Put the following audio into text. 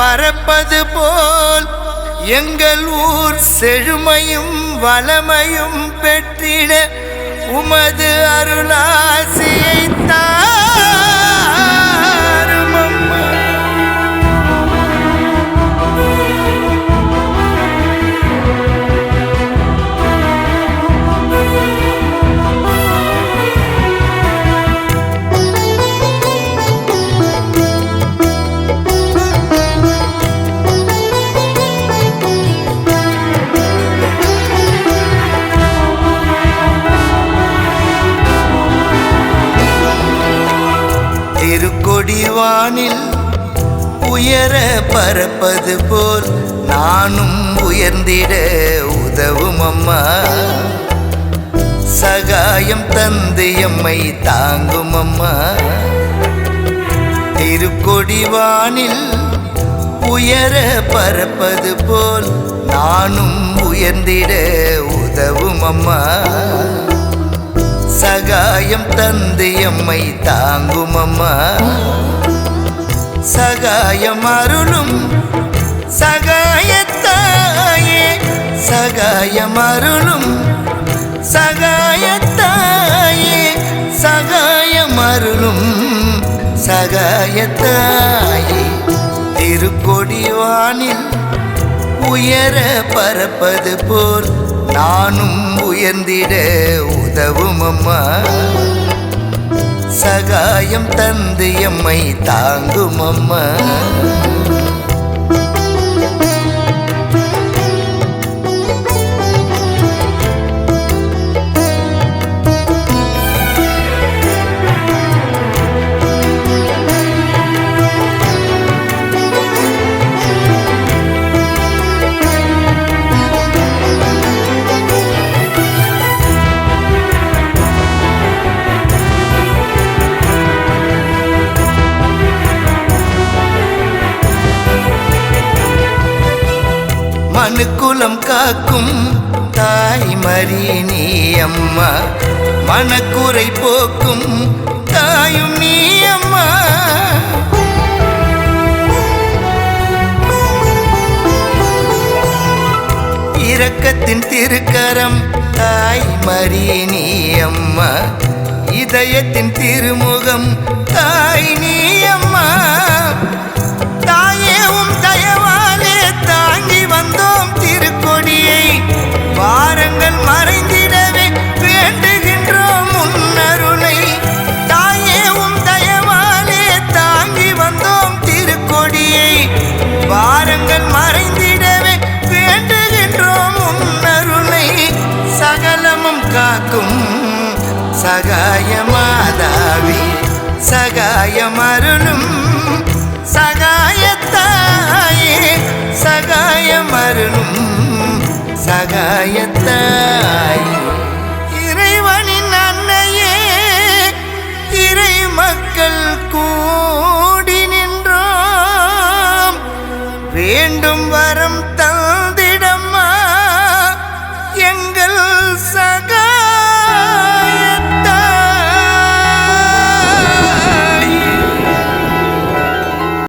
பறப்பது போல் எங்கள் ஊர் செழுமையும் வளமையும் பெற்றிட உமது அருளாசியைத்தான் வானில் உயர பரப்பது போல் நானும் உயர்ந்திட உதவும் அம்மா. சகாயம் தந்து எம்மை தாங்கும் அம்மா. திருக்கொடி வானில் உயர பரப்பது போல் நானும் உயர்ந்திட உதவும் அம்மா. சகாயம் தந்து எம்மை தாங்கும் அம்மா சகாயம் அருளும் சகாயத்தாயே. சகாயம் அருளும் சகாயத்தாயே. சகாயம் அருளும் சகாயத்தாயே. திருக்கொடிவானில் உயர பரப்பது போல் நானும் உயர்ந்திட சேர்ந்தவும் அம்மா சகாயம் தந்து எம்மை தாங்கும் அம்மா மனுக்குலம் காக்கும் தாய் தாய்மறி நீ அம்மா. மனக்குறை போக்கும் தாயும் நீ அம்மா. இரக்கத்தின் திருக்கரம் தாய் தாய்மறி நீ அம்மா. இதயத்தின் திருமுகம் தாய் நீ அம்மா. காக்கும் சகாய மாதாவி சகாய மருளும் சகாயத்தாயே சகாய மருளும் சகாயத்தாயே இறைவனின் அன்னையே இறை மக்கள் கூடி நின்றோம். வேண்டும் வர